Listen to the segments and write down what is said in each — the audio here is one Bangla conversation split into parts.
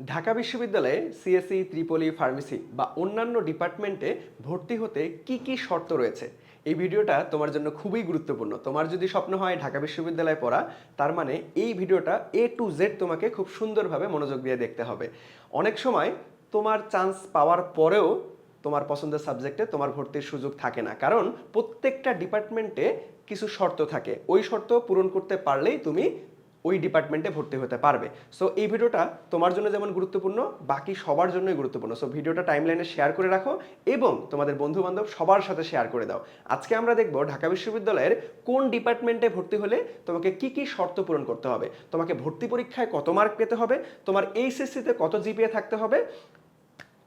ঢাকা বিশ্ববিদ্যালয়ে সিএসসি ত্রিপলি ফার্মেসি বা অন্যান্য ডিপার্টমেন্টে ভর্তি হতে কি কি শর্ত রয়েছে? এই ভিডিওটা তোমার জন্য খুবই গুরুত্বপূর্ণ। তোমার যদি স্বপ্ন হয় ঢাকা বিশ্ববিদ্যালয়ে পড়া, তার মানে এই ভিডিওটা এ টু জেড তোমাকে খুব সুন্দরভাবে মনোযোগ দিয়ে দেখতে হবে। অনেক সময় তোমার চান্স পাওয়ার পরেও তোমার পছন্দের সাবজেক্টে তোমার ভর্তির সুযোগ থাকে না। কারণ প্রত্যেকটা ডিপার্টমেন্টে কিছু শর্ত থাকে। ওই শর্ত পূরণ করতে পারলেই তুমি ওই ডিপার্টমেন্টে ভর্তি হতে পারবে। সো এই ভিডিওটা তোমার জন্য যেমন গুরুত্বপূর্ণ, বাকি সবার জন্যই গুরুত্বপূর্ণ। সো ভিডিওটা টাইমলাইনে শেয়ার করে রাখো এবং তোমাদের বন্ধু বান্ধব সবার সাথে শেয়ার করে দাও। আজকে আমরা দেখব ঢাকা বিশ্ববিদ্যালয়ের কোন ডিপার্টমেন্টে ভর্তি হলে তোমাকে কি কি শর্ত পূরণ করতে হবে। তোমাকে ভর্তি পরীক্ষায় কত মার্ক পেতে হবে, তোমার এইচএসসিতে কত জিপিএ থাকতে হবে,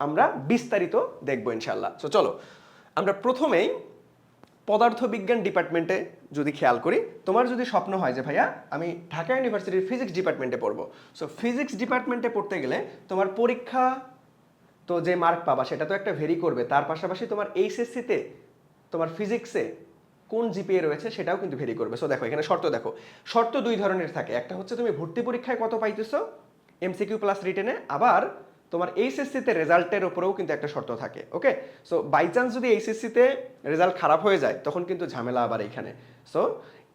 আমরা বিস্তারিত দেখব ইনশাল্লাহ সো চলো, আমরা প্রথমেই পদার্থবিজ্ঞান ডিপার্টমেন্টে যদি খেয়াল করি, তোমার যদি স্বপ্ন হয় যে, ভাইয়া, আমি ঢাকা ইউনিভার্সিটির ফিজিক্স ডিপার্টমেন্টে পড়ব। সো ফিজিক্স ডিপার্টমেন্টে পড়তে গেলে তোমার পরীক্ষা তো যে মার্ক পাবা, সেটা তো একটা ভেরি করবে। তার পাশাপাশি তোমার এইচএসসিতে তোমার ফিজিক্সে কোন জিপিএ রয়েছে, সেটাও কিন্তু ভেরি করবে। সো দেখো, এখানে শর্ত দেখো। শর্ত দুই ধরনের থাকে। একটা হচ্ছে তুমি ভর্তি পরীক্ষায় কত পাইতেছো? এমসিকিউ প্লাস রিটেনে আবার তোমার এইচএসসিতে রেজাল্টের উপরেও কিন্তু একটা শর্ত থাকে ওকে সো বাই চান্স যদি এইচএসসিতে রেজাল্ট খারাপ হয়ে যায়, তখন কিন্তু ঝামেলা আবার এখানে সো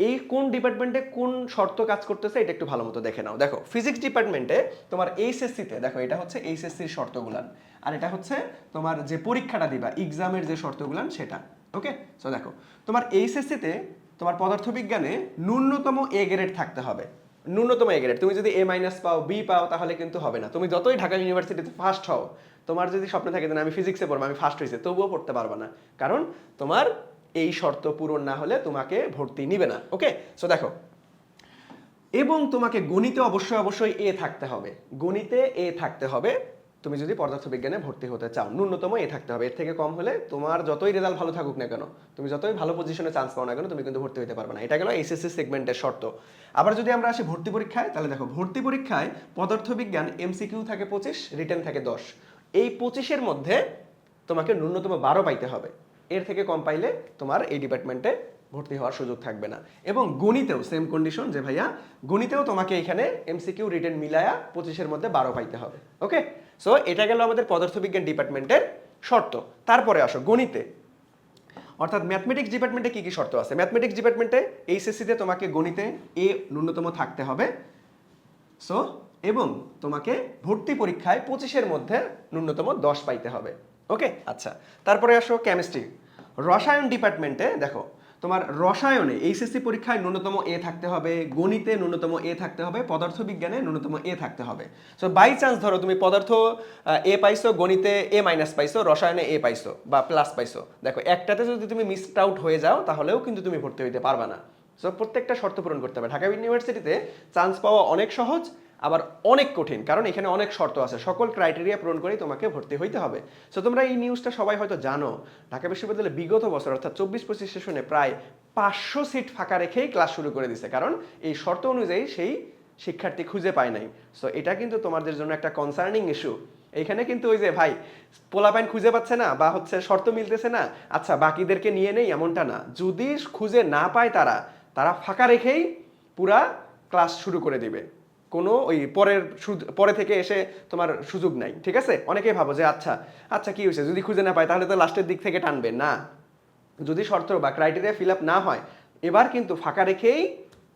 এই কোন ডিপার্টমেন্টে কোন শর্ত কাজ করতেছে এটা একটু ভালো মতো দেখে নাও। দেখো ফিজিক্স ডিপার্টমেন্টে তোমার এইচএসসিতে দেখো, এটা হচ্ছে এইচএসসির শর্তগুলান। আর এটা হচ্ছে তোমার যে পরীক্ষাটা দিবা এক্সামের যে শর্তগুলান সেটা ওকে সো দেখো, তোমার এইচএসসিতে তোমার পদার্থবিজ্ঞানে ন্যূনতম এ গ্রেড থাকতে হবে। ন্যূনতম এ গ্রেড তুমি যদি এ মাইনাস পাও বি পাও তাহলে কিন্তু হবে না। তুমি যতই ঢাকা ইউনিভার্সিটিতে ফার্স্ট হও তোমার যদি স্বপ্ন থাকে না, আমি ফিজিক্সে পড়ব আমি ফার্স্ট হয়েছি তবুও পড়তে পারব না। কারণ তোমার এই শর্ত পূরণ না হলে তোমাকে ভর্তি নিবে না। ওকে সো দেখো। এবং তোমাকে গণিতে অবশ্যই অবশ্যই এ থাকতে হবে। গণিতে এ থাকতে হবে তুমি যদি পদার্থবিজ্ঞানে ভর্তি হতে চাও, ন্যূনতম এ থাকতে হবে। এর থেকে কম হলে তোমার যতই রেজাল্ট ভালো থাকুক না কেন, তুমি যতই ভালো পজিশনে চান্স পাও না কেন, তুমি কিন্তু ভর্তি হতে পারবে না। এটা গেল এসএসসি সেগমেন্টের শর্ত। আবার যদি আমরা আসি ভর্তি পরীক্ষায়, তাহলে দেখো, ভর্তি পরীক্ষায় পদার্থবিজ্ঞান এমসিকিউ থাকে পঁচিশ রিটেন থাকে দশ। এই পঁচিশের মধ্যে তোমাকে ন্যূনতম বারো পাইতে হবে। এর থেকে কম পাইলে তোমার এই ডিপার্টমেন্টে ভর্তি হওয়ার সুযোগ থাকবে না। এবং গণিতেও সেম কন্ডিশন যে ভাইয়া, গণিতেও তোমাকে এখানে এমসিকিউ রিটেন মিলায়া পঁচিশের মধ্যে বারো পাইতে হবে। ওকে সো এটা গেল আমাদের পদার্থবিজ্ঞান ডিপার্টমেন্টের শর্ত। তারপরে আসো, গণিতে। অর্থাৎ ম্যাথমেটিক্স ডিপার্টমেন্টে কি কি শর্ত আছে? ম্যাথমেটিক্স ডিপার্টমেন্টে এইচএসসিতে তোমাকে গণিতে এ ন্যূনতম থাকতে হবে। সো এবং তোমাকে ভর্তি পরীক্ষায় পঁচিশের মধ্যে ন্যূনতম দশ পাইতে হবে। ওকে আচ্ছা। তারপরে আসো কেমিস্ট্রি রসায়ন ডিপার্টমেন্টে দেখো তোমার রসায়নে এইচএসসি পরীক্ষায় ন্যূনতম এ থাকতে হবে, গণিতে ন্যূনতম এ থাকতে হবে, পদার্থবিজ্ঞানে ন্যূনতম এ থাকতে হবে। সো বাই চান্স ধরো তুমি পদার্থ এ পাইছো, গণিতে এ মাইনাস পাইছো, রসায়নে এ পাইছো বা প্লাস পাইছো। দেখো, একটাতে যদি তুমি মিসড আউট হয়ে যাও, তাহলেও কিন্তু তুমি ভর্তি হইতে পারবে না। সো প্রত্যেকটা শর্ত পূরণ করতে হবে। ঢাকা ইউনিভার্সিটিতে চান্স পাওয়া অনেক সহজ। আবার অনেক কঠিন, কারণ এখানে অনেক শর্ত আছে। সকল ক্রাইটেরিয়া পূরণ করেই তোমাকে ভর্তি হইতে হবে। সো তোমরা এই নিউজটা সবাই হয়তো জানো, ঢাকা বিশ্ববিদ্যালয়ে বিগত বছর, অর্থাৎ চব্বিশ পঁচিশ সেশনে প্রায় পাঁচশো সিট ফাঁকা রেখেই ক্লাস শুরু করে দিছে। কারণ এই শর্ত অনুযায়ী সেই শিক্ষার্থী খুঁজে পায় নাই। সো এটা কিন্তু তোমাদের জন্য একটা কনসার্নিং ইস্যু এইখানে কিন্তু ওই যে, ভাই পোলা পোলাপাইন খুঁজে পাচ্ছে না বা হচ্ছে শর্ত মিলতেছে না আচ্ছা বাকিদেরকে নিয়ে নেই এমনটা না। যদি খুঁজে না পায় তারা তারা ফাঁকা রেখেই পুরা ক্লাস শুরু করে দিবে। কোনো ওই পরের পরে থেকে এসে তোমার সুযোগ নাই, ঠিক আছে? অনেকেই ভাবো যে আচ্ছা আচ্ছা কি হয়েছে? যদি খুঁজে না পায়, তাহলে তো লাস্টের দিক থেকে টানবে, না। যদি শর্ত বা ক্রাইটেরিয়া ফিল আপ না হয়, এবার কিন্তু ফাঁকা রেখেই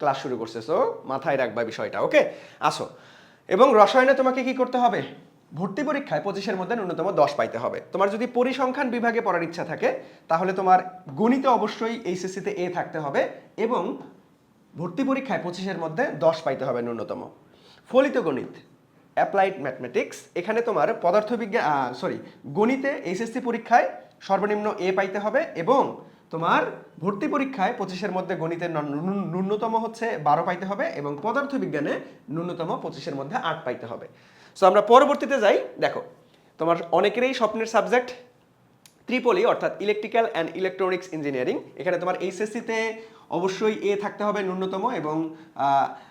ক্লাস শুরু করছে। সো মাথায় রাখবা বিষয়টা ওকে আসো। এবং রসায়নে তোমাকে কি করতে হবে? ভর্তি পরীক্ষায় পঁচিশের মধ্যে ন্যূনতম দশ পাইতে হবে। তোমার যদি পরিসংখ্যান বিভাগে পড়ার ইচ্ছা থাকে, তাহলে তোমার গণিতে অবশ্যই এইচএসসিতে এ থাকতে হবে এবং ভর্তি পরীক্ষায় পঁচিশের মধ্যে দশ পাইতে হবে ন্যূনতম। ফলিত গণিত অ্যাপ্লাইড ম্যাথমেটিক্স এখানে তোমার পদার্থবিজ্ঞান সরি গণিতে এইচএসসি পরীক্ষায় সর্বনিম্ন এ পাইতে হবে এবং তোমার ভর্তি পরীক্ষায় পঁচিশের মধ্যে গণিতের ন্যূনতম হচ্ছে বারো পাইতে হবে এবং পদার্থবিজ্ঞানে ন্যূনতম পঁচিশের মধ্যে আট পাইতে হবে। সো আমরা পরবর্তীতে যাই। দেখো, তোমার অনেকেরই স্বপ্নের সাবজেক্ট ত্রিপলি অর্থাৎ ইলেকট্রিক্যাল অ্যান্ড ইলেকট্রনিক্স ইঞ্জিনিয়ারিং এখানে তোমার এইচএসসিতে অবশ্যই এ থাকতে হবে ন্যূনতম এবং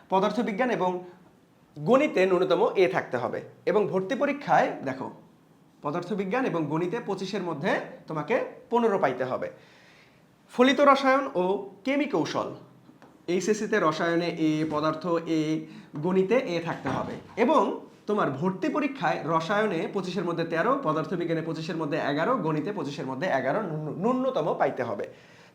পদার্থবিজ্ঞান এবং গণিতে ন্যূনতম এ থাকতে হবে। এবং ভর্তি পরীক্ষায়, দেখো, পদার্থবিজ্ঞান এবং গণিতে পঁচিশের মধ্যে তোমাকে পনেরো পাইতে হবে। ফলিত রসায়ন ও কেমি কৌশল এইচএসসিতে রসায়নে এ পদার্থ এ গণিতে এ থাকতে হবে। এবং তোমার ভর্তি পরীক্ষায় রসায়নে পঁচিশের মধ্যে তেরো, পদার্থবিজ্ঞানে পঁচিশের মধ্যে এগারো, গণিতে পঁচিশের মধ্যে এগারো ন্যূনতম পাইতে হবে।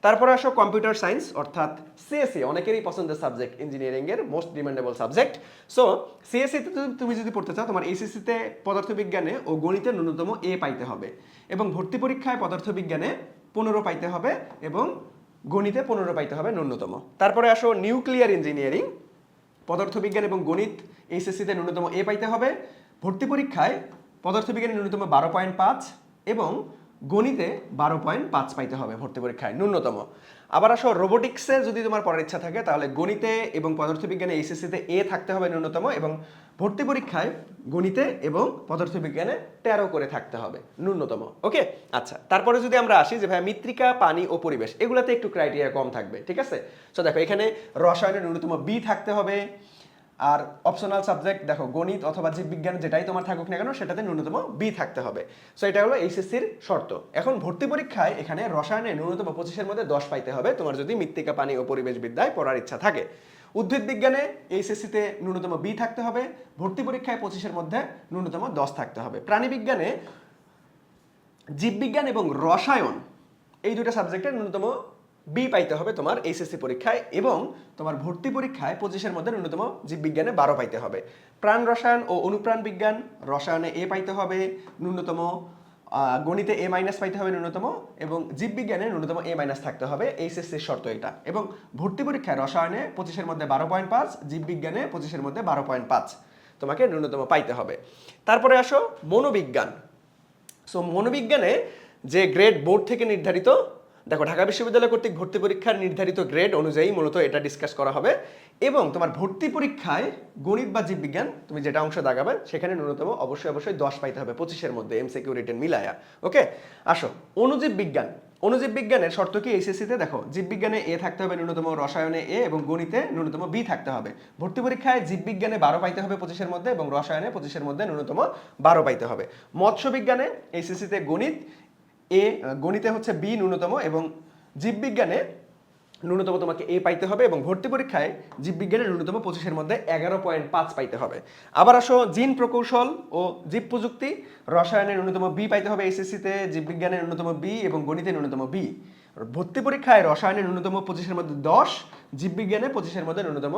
তারপরে আসো কম্পিউটার সায়েন্স, অর্থাৎ সিএসসি অনেকেরই পছন্দের সাবজেক্ট, ইঞ্জিনিয়ারিংয়ের most demandable subject so C S C তে তুমি- যদি পড়তে চাও, তোমার এইচএসসি তে পদার্থবিজ্ঞানে ও গণিতে ন্যূনতম এ পাইতে হবে এবং ভর্তি পরীক্ষায় পদার্থবিজ্ঞানে পনেরো পাইতে হবে এবং গণিতে পনেরো পাইতে হবে ন্যূনতম। তারপরে আসো নিউক্লিয়ার ইঞ্জিনিয়ারিং পদার্থবিজ্ঞান এবং গণিত এইচএসসিতে ন্যূনতম এ পাইতে হবে। ভর্তি পরীক্ষায় পদার্থবিজ্ঞানে ন্যূনতম বারো পয়েন্ট পাঁচ এবং গণিতে বারো পয়েন্ট পাঁচ পাইতে হবে ভর্তি পরীক্ষায়, ন্যূনতম। আবার আসো রোবোটিক্সে যদি তোমার পড়ার ইচ্ছা থাকে, তাহলে গণিতে এবং পদার্থবিজ্ঞানে এইচএসসিতে এ থাকতে হবে ন্যূনতম এবং ভর্তি পরীক্ষায় গণিতে এবং পদার্থবিজ্ঞানে তেরো করে থাকতে হবে ন্যূনতম। ওকে আচ্ছা তারপরে যদি আমরা আসি যে ভাইয়া মৃত্তিকা, পানি ও পরিবেশ, এগুলাতে একটু ক্রাইটেরিয়া কম থাকবে, ঠিক আছে? তো দেখো, এখানে রসায়নের ন্যূনতম বি থাকতে হবে আর অপশনাল সাবজেক্ট দেখো, গণিত অথবা জীববিজ্ঞান যেটাই তোমার থাকুক না কেন, সেটাতে ন্যূনতম বি থাকতে হবে। সো এটা হলো এইচএসসির শর্ত। এখন ভর্তি পরীক্ষায় এখানে রসায়নে ন্যূনতম পঁচিশের মধ্যে দশ পাইতে হবে। তোমার যদি মৃত্তিকা, পানি ও পরিবেশ বিদ্যায় পড়ার ইচ্ছা থাকে। উদ্ভিদ বিজ্ঞানে এইচএসসিতে ন্যূনতম বি থাকতে হবে। ভর্তি পরীক্ষায় পঁচিশের মধ্যে ন্যূনতম দশ থাকতে হবে। প্রাণীবিজ্ঞানে জীববিজ্ঞান এবং রসায়ন এই দুটো সাবজেক্টে ন্যূনতম বি পাইতে হবে তোমার এইচএসসি পরীক্ষায় এবং তোমার ভর্তি পরীক্ষায় পঁচিশের মধ্যে ন্যূনতম জীববিজ্ঞানে বারো পাইতে হবে। প্রাণ রসায়ন ও অনুপ্রাণ বিজ্ঞান, রসায়নে এ পাইতে হবে, ন্যূনতম গণিতে এ মাইনাস পাইতে হবে ন্যূনতম এবং জীববিজ্ঞানে ন্যূনতম এ মাইনাস থাকতে হবে এইচএসসির শর্ত এটা। এবং ভর্তি পরীক্ষায় রসায়নে পঁচিশের মধ্যে বারো পয়েন্ট পাঁচ জীববিজ্ঞানে পঁচিশের মধ্যে বারো পয়েন্ট পাঁচ তোমাকে ন্যূনতম পাইতে হবে। তারপরে আসো মনোবিজ্ঞান। সো মনোবিজ্ঞানে যে গ্রেড বোর্ড থেকে নির্ধারিত দেখো, ঢাকা বিশ্ববিদ্যালয় কর্তৃক ভর্তি পরীক্ষার নির্ধারিত গ্রেড অনুযায়ী মূলত এটা ডিসকাস করা হবে এবং তোমার ভর্তি পরীক্ষায় গণিত বা জীববিজ্ঞান, তুমি যেটা অংশ দাগাবে, সেখানে ন্যূনতম অবশ্যই অবশ্যই দশ পাইতে হবে, পঁচিশের মধ্যে এমসিকিউ রিটেন মিলায়া ওকে আসো, অনুজীব বিজ্ঞান। অনুজীব বিজ্ঞানের শর্ত কি এইচএসসিতে দেখো, জীববিজ্ঞানে এ থাকতে হবে ন্যূনতম, রসায়নে এ এবং গণিতে ন্যূনতম বি থাকতে হবে। ভর্তি পরীক্ষায় জীববিজ্ঞানে বারো পাইতে হবে পঁচিশের মধ্যে এবং রসায়নে পঁচিশের মধ্যে ন্যূনতম বারো পাইতে হবে। মৎস্য বিজ্ঞানে এইচএসসিতে গণিত এ গণিতে হচ্ছে বি ন্যূনতম এবং জীববিজ্ঞানে ন্যূনতম তোমাকে এ পাইতে হবে এবং ভর্তি পরীক্ষায় জীববিজ্ঞানের ন্যূনতম পঁচিশের মধ্যে এগারো পয়েন্ট পাঁচ পাইতে হবে। আবার আসো, জিন প্রকৌশল ও জীব প্রযুক্তি। রসায়নের ন্যূনতম বি পাইতে হবে এসএসসিতে জীববিজ্ঞানের ন্যূনতম বি এবং গণিতে ন্যূনতম বি ভর্তি পরীক্ষায় রসায়নের ন্যূনতম পঁচিশের মধ্যে দশ, জীববিজ্ঞানে পঁচিশের মধ্যে ন্যূনতম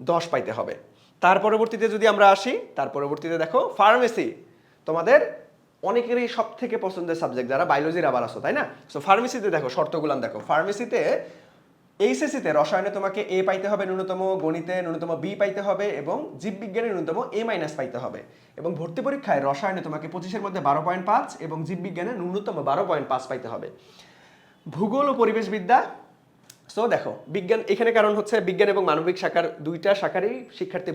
দশ পাইতে হবে। তার পরবর্তীতে যদি আমরা আসি, তার পরবর্তীতে দেখো ফার্মেসি তোমাদের অনেকেরই সব থেকে পছন্দের সাবজেক্ট যারা বায়োলজির আবার আসো তাই না? সো ফার্মেসিতে দেখো শর্তগুলাম দেখো ফার্মেসিতে এইচএসসিতে রসায়নে তোমাকে এ পাইতে হবে, ন্যূনতম গণিতে ন্যূনতম বি পাইতে হবে এবং জীববিজ্ঞানে ন্যূনতম এ মাইনাস পাইতে হবে। এবং ভর্তি পরীক্ষায় রসায়নে তোমাকে পঁচিশের মধ্যে বারো পয়েন্ট পাঁচ এবং জীববিজ্ঞানে ন্যূনতম বারো পয়েন্ট পাঁচ পাইতে হবে। ভূগোল ও পরিবেশবিদ্যা সো দেখো, বিজ্ঞান, এখানে কারণ হচ্ছে বিজ্ঞান এবং মানবিক শাখার দুইটা শাখারই শিক্ষার্থী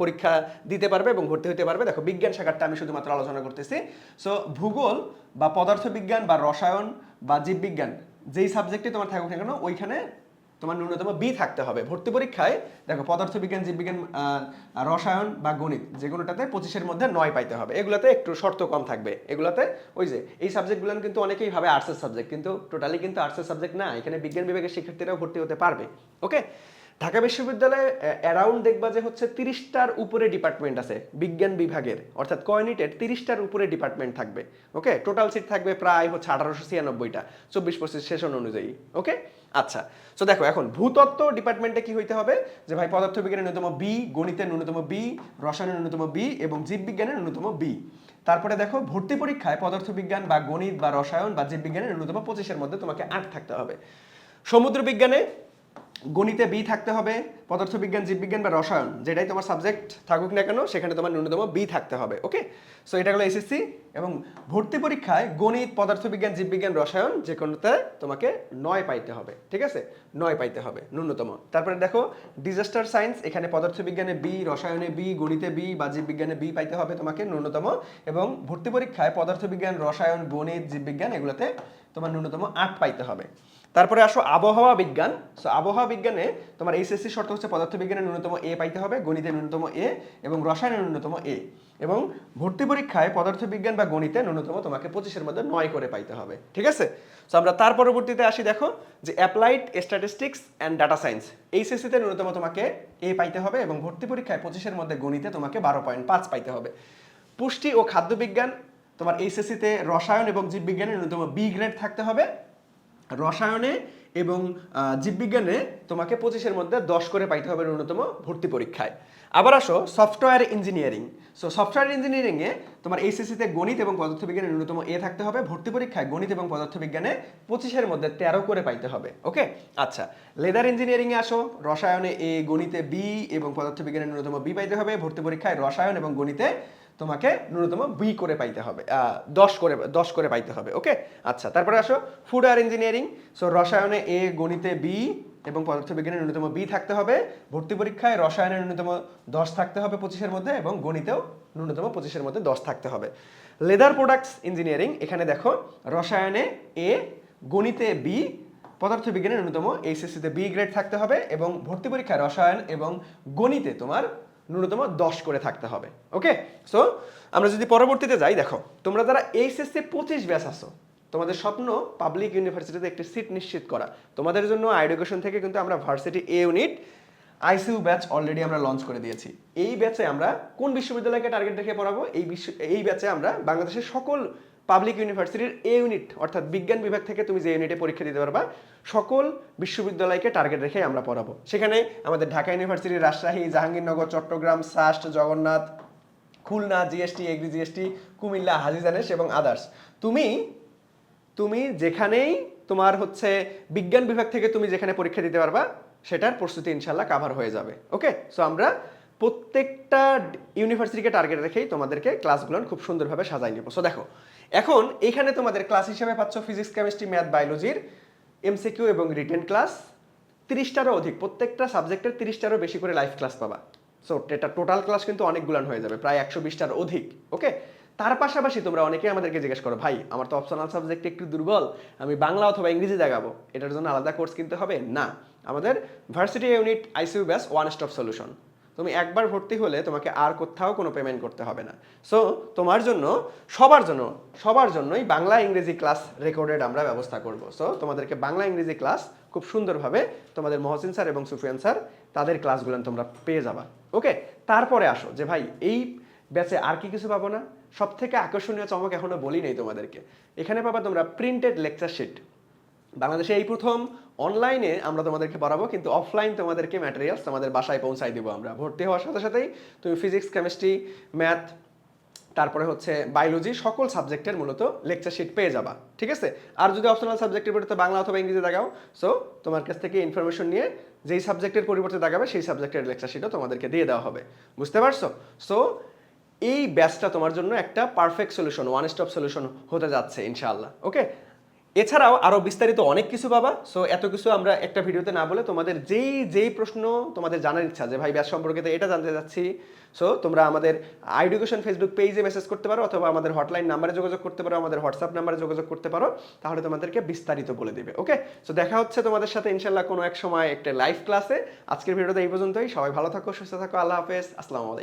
পরীক্ষা দিতে পারবে এবং ভর্তি হতে পারবে। দেখো, বিজ্ঞান শাখারটা আমি শুধুমাত্র আলোচনা করতেছি। সো ভূগোল বা পদার্থবিজ্ঞান বা রসায়ন বা জীববিজ্ঞান, যেই সাবজেক্টে তোমার থাকুক না কেন, ওইখানে তোমার ন্যূনতম বি থাকতে হবে। ভর্তি পরীক্ষায় দেখো পদার্থবিজ্ঞান, জীববিজ্ঞান রসায়ন বা গণিত যে কোনোটাতে পঁচিশের মধ্যে নয় পাইতে হবে। এগুলোতে একটু শর্ত কম থাকবে। এগুলোতে ওই যে এই সাবজেক্টগুলো কিন্তু অনেকেই ভাবে আর্টসের সাবজেক্ট কিন্তু টোটালি কিন্তু আর্টসের সাবজেক্ট না। এখানে বিজ্ঞান বিভাগের শিক্ষার্থীরাও ভর্তি হতে পারবে। ওকে ঢাকা বিশ্ববিদ্যালয়ে অ্যারাউন্ড দেখবা যে হচ্ছে তিরিশটার উপরে ডিপার্টমেন্ট আছে, বিজ্ঞান বিভাগের। অর্থাৎ কয়নিটের তিরিশটার উপরে ডিপার্টমেন্ট থাকবে ওকে টোটাল সিট থাকবে প্রায় হচ্ছে আঠারোশো ছিয়ানব্বইটা, চব্বিশ, পঁচিশ, সেশন অনুযায়ী ওকে আচ্ছা তো দেখো এখন ভূতত্ত্ব ডিপার্টমেন্টে কি হইতে হবে? যে ভাই পদার্থবিজ্ঞানের ন্যূনতম বি গণিতের ন্যূনতম বি রসায়নের ন্যূনতম বি এবং জীববিজ্ঞানের ন্যূনতম বি তারপরে দেখো ভর্তি পরীক্ষায় পদার্থবিজ্ঞান বা গণিত বা রসায়ন বা জীববিজ্ঞানের ন্যূনতম পঁচিশের মধ্যে তোমাকে আট থাকতে হবে। সমুদ্র বিজ্ঞানে গণিতে বি থাকতে হবে, পদার্থবিজ্ঞান, জীববিজ্ঞান বা রসায়ন, যেটাই তোমার সাবজেক্ট থাকুক না কেন, সেখানে তোমার ন্যূনতম বি থাকতে হবে ওকে সো এটা হলো এসএসসি এবং ভর্তি পরীক্ষায় গণিত, পদার্থবিজ্ঞান, জীববিজ্ঞান, রসায়ন যে কোনোতে তোমাকে নয় পাইতে হবে, ঠিক আছে? নয় পাইতে হবে, ন্যূনতম। তারপরে দেখো ডিজাস্টার সায়েন্স এখানে পদার্থবিজ্ঞানে বি রসায়নে বি গণিতে বি বা জীববিজ্ঞানে বি পাইতে হবে তোমাকে ন্যূনতম এবং ভর্তি পরীক্ষায় পদার্থবিজ্ঞান, রসায়ন, গণিত, জীববিজ্ঞান এগুলোতে তোমার ন্যূনতম আট পাইতে হবে। তারপরে আসো আবহাওয়া বিজ্ঞান। সো আবহাওয়া বিজ্ঞানে তোমার এইচএসসি শর্ত হচ্ছে পদার্থবিজ্ঞানে ন্যূনতম এ পাইতে হবে গণিতে ন্যূনতম এ এবং রসায়নে ন্যূনতম এ এবং ভর্তি পরীক্ষায় পদার্থবিজ্ঞান বা গণিতে ন্যূনতম তোমাকে পঁচিশের মধ্যে নয় করে পাইতে হবে। ঠিক আছে? সো আমরা তার পরবর্তীতে আসি, দেখো, যে applied statistics and data science এইচএসসিতে ন্যূনতম তোমাকে এ পাইতে হবে এবং ভর্তি পরীক্ষায় পঁচিশের মধ্যে গণিতে তোমাকে বারো পয়েন্ট পাঁচ পাইতে হবে। পুষ্টি ও খাদ্য বিজ্ঞান তোমার এইচএসসিতে রসায়ন এবং জীববিজ্ঞানে ন্যূনতম বি গ্রেড থাকতে হবে। রসায়নে এবং জীববিজ্ঞানে তোমাকে পঁচিশের মধ্যে দশ করে পাইতে হবে ন্যূনতম ভর্তি পরীক্ষায়। আবার আসো সফটওয়্যার ইঞ্জিনিয়ারিং সো সফটওয়্যার ইঞ্জিনিয়ারিংয়ে তোমার এইচএসসিতে গণিত এবং পদার্থবিজ্ঞানে ন্যূনতম এ থাকতে হবে। ভর্তি পরীক্ষায় গণিত এবং পদার্থবিজ্ঞানে পঁচিশের মধ্যে তেরো করে পাইতে হবে। ওকে আচ্ছা লেদার ইঞ্জিনিয়ারিংয়ে আসো। রসায়নে এ গণিতে বি এবং পদার্থবিজ্ঞানে ন্যূনতম বি পাইতে হবে। ভর্তি পরীক্ষায় রসায়ন এবং গণিতে তোমাকে ন্যূনতম বি করে পাইতে হবে দশ করে দশ করে পাইতে হবে ওকে আচ্ছা তারপরে আসো ফুড আর ইঞ্জিনিয়ারিং সো রসায়নে এ গণিতে বি এবং পদার্থবিজ্ঞানে ন্যূনতম বি থাকতে হবে, ভর্তি পরীক্ষায় রসায়নে ন্যূনতম দশ থাকতে হবে পঁচিশের মধ্যে, এবং গণিতেও ন্যূনতম পঁচিশের মধ্যে দশ থাকতে হবে। লেদার প্রোডাক্টস ইঞ্জিনিয়ারিং এখানে দেখো, রসায়নে এ গণিতে বি পদার্থবিজ্ঞানে ন্যূনতম এইচএসসিতে বি গ্রেড থাকতে হবে, এবং ভর্তি পরীক্ষায় রসায়ন এবং গণিতে তোমার ন্যূনতম দশ করে থাকতে হবে ওকে সো আমরা যদি পরবর্তীতে যাই, দেখো, তোমরা যারা এইচএসসি পঁচিশ ব্যাচ আসো তোমাদের স্বপ্ন পাবলিক ইউনিভার্সিটিতে একটি সিট নিশ্চিত করা। তোমাদের জন্য এডুকেশন থেকে কিন্তু আমরা varsity A unit ICU batch already আমরা লঞ্চ করে দিয়েছি। এই ব্যাচে আমরা কোন বিশ্ববিদ্যালয়কে টার্গেট রেখে পড়াবো? এই বিশ্ব, এই ব্যাচে আমরা বাংলাদেশের সকল পাবলিক ইউনিভার্সিটির এ ইউনিট অর্থাৎ বিজ্ঞান বিভাগ থেকে তুমি যে ইউনিটে পরীক্ষা দিতে পারবা, সকল বিশ্ববিদ্যালয়কে টার্গেট রেখে আমরা পড়াবো। সেখানে আমাদের Dhaka university Rajshahi, Jahangirnagar, Chittagong SUST Jagannath, Khulna GST agri GST Comilla হাজিজানেশ এবং আদার্স তুমি তুমি যেখানেই তোমার হচ্ছে বিজ্ঞান বিভাগ থেকে তুমি যেখানে পরীক্ষা দিতে পারবা, সেটার প্রস্তুতি ইনশাল্লাহ কাভার হয়ে যাবে। ওকে সো আমরা প্রত্যেকটা ইউনিভার্সিটিকে টার্গেট রেখেই তোমাদেরকে ক্লাসগুলো খুব সুন্দরভাবে সাজাই নেব। সো দেখো, এখন এখানে তোমাদের ক্লাস হিসেবে পাচ্ছ ফিজিক্স কেমিস্ট্রি ম্যাথ বায়োলজির এমসিকিউ এবং রিটেন ক্লাস তিরিশটারও অধিক, প্রত্যেকটা সাবজেক্টের তিরিশটারও বেশি করে লাইভ ক্লাস পাবা। সো এটা টোটাল ক্লাস কিন্তু অনেকগুলান হয়ে যাবে, প্রায় একশো বিশটার অধিক ওকে তার পাশাপাশি তোমরা অনেকে আমাদেরকে জিজ্ঞেস করো, ভাই, আমার তো অপশনাল সাবজেক্ট একটু দুর্বল, আমি বাংলা অথবা ইংরেজি দেখাবো এটার জন্য আলাদা কোর্স কিনতে হবে? না, আমাদের varsity unit ICU batch one stop solution তুমি একবার ভর্তি হলে তোমাকে আর কোথাও কোনো পেমেন্ট করতে হবে না। সো তোমার জন্য, সবার জন্য, সবার জন্যই বাংলা ইংরেজি ক্লাস রেকর্ডেড আমরা ব্যবস্থা করব। সো তোমাদেরকে বাংলা ইংরেজি ক্লাস খুব সুন্দরভাবে তোমাদের মহসিন স্যার এবং সুফিয়ান স্যার, তাদের ক্লাসগুলো তোমরা পেয়ে যাবা। ওকে তারপরে আসো যে ভাই, এই ব্যাচে আর কি কিছু পাবো না? সব থেকে আকর্ষণীয় চমক এখনও বলি নেই তোমাদেরকে। এখানে পাবা তোমরা প্রিন্টেড লেকচার শিট বাংলাদেশে এই প্রথম অনলাইনে আমরা তোমাদেরকে পড়াবো, কিন্তু অফলাইন তোমাদেরকে ম্যাটেরিয়ালস তোমাদের বাসায় পৌঁছাই দিব আমরা। ভর্তি হওয়ার সাথে সাথেই তুমি ফিজিক্স কেমিস্ট্রি ম্যাথ তারপরে হচ্ছে বায়োলজি সকল সাবজেক্টের মূলত লেকচার শিট পেয়ে যাবা। ঠিক আছে? আর যদি অপশনাল সাবজেক্টের পরিবর্তে বাংলা অথবা ইংরেজি দেখাও সো তোমার কাছ থেকে ইনফরমেশন নিয়ে যেই সাবজেক্টের পরিবর্তে দেখাবে, সেই সাবজেক্টের লেকচার শিটও তোমাদেরকে দিয়ে দেওয়া হবে। বুঝতে পারছ? সো এই ব্যাচটা তোমার জন্য একটা perfect solution one stop solution হতে যাচ্ছে, ইনশাআল্লাহ। ওকে এছাড়াও আরও বিস্তারিত অনেক কিছু পাবা সো এত কিছু আমরা একটা ভিডিওতে না বলে তোমাদের যেই যেই প্রশ্ন তোমাদের জানার ইচ্ছা যে, ভাই, ব্যাস সম্পর্কে এটা জানতে চাচ্ছি সো তোমরা আমাদের আইডুকেশন ফেসবুক পেজে মেসেজ করতে পারো, অথবা আমাদের হটলাইন নাম্বারে যোগাযোগ করতে পারো, আমাদের হোয়াটসঅ্যাপ নাম্বারে যোগাযোগ করতে পারো, তাহলে তোমাদেরকে বিস্তারিত বলে দেবে ওকে সো দেখা হচ্ছে তোমাদের সাথে ইনশাল্লাহ কোনো এক সময় একটা লাইভ ক্লাসে আজকের ভিডিওতে এই পর্যন্তই, সবাই ভালো থাকো, সুস্থ থাকো, আল্লাহ হাফেজ, আসসালামু আলাইকুম।